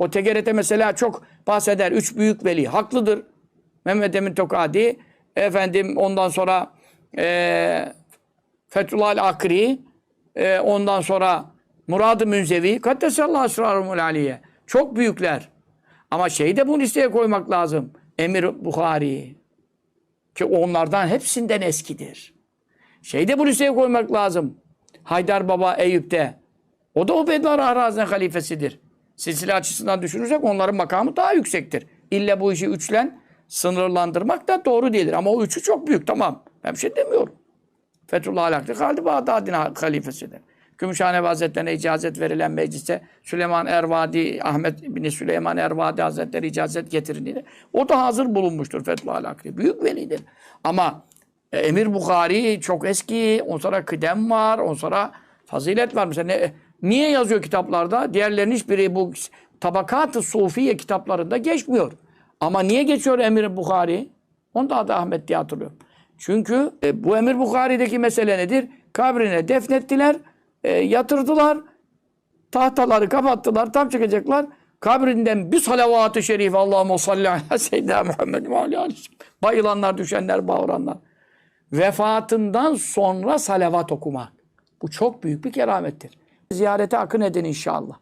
O TGRT mesela çok bahseder. Üç büyük veli. Haklıdır. Mehmet Emin Tokadi, efendim ondan sonra eee Fethullah Akri, eee, ondan sonra Murad-ı Münzevi, Kaddesallahu esrarumul aliye. Çok büyükler. Ama şeyi de bu listeye koymak lazım. Emir Bukhari. Ki onlardan hepsinden eskidir. Şeyi de bu listeye koymak lazım. Haydar Baba Eyüp'te. O da o Bedlar Arazine halifesidir. Silsile açısından düşünürsek onların makamı daha yüksektir. İlle bu işi üçlen sınırlandırmak da doğru değildir. Ama o üçü çok büyük tamam. Ben bir şey demiyorum. Fethullah Alaklı Halid Bağdadi'nin halifesidir. Gümüşhane Hazretlerine icazet verilen mecliste Süleyman Ervadi, Ahmet bin Süleyman Ervadi Hazretleri icazet getirin. O da hazır bulunmuştur Fethullah Alaklı. Büyük velidir. Ama e, Emir Bukhari çok eski. On sonra kıdem var. On sonra fazilet var. Mesela ne, niye yazıyor kitaplarda? Diğerlerinin hiçbiri bu tabakat-ı sufiye kitaplarında geçmiyor. Ama niye geçiyor Emir Bukhari? Onda adı Ahmet diye hatırlıyorum. Çünkü e, bu Emir Bukhari'deki mesele nedir? Kabrine defnettiler, e, yatırdılar, tahtaları kapattılar, tam çıkacaklar. Kabrinden bir salavat-ı şerif Allahümme salli ala seyyidina Muhammed ve sellem. Bayılanlar, düşenler, bağıranlar. Vefatından sonra salavat okumak. Bu çok büyük bir keramettir. Ziyarete akın edin inşallah.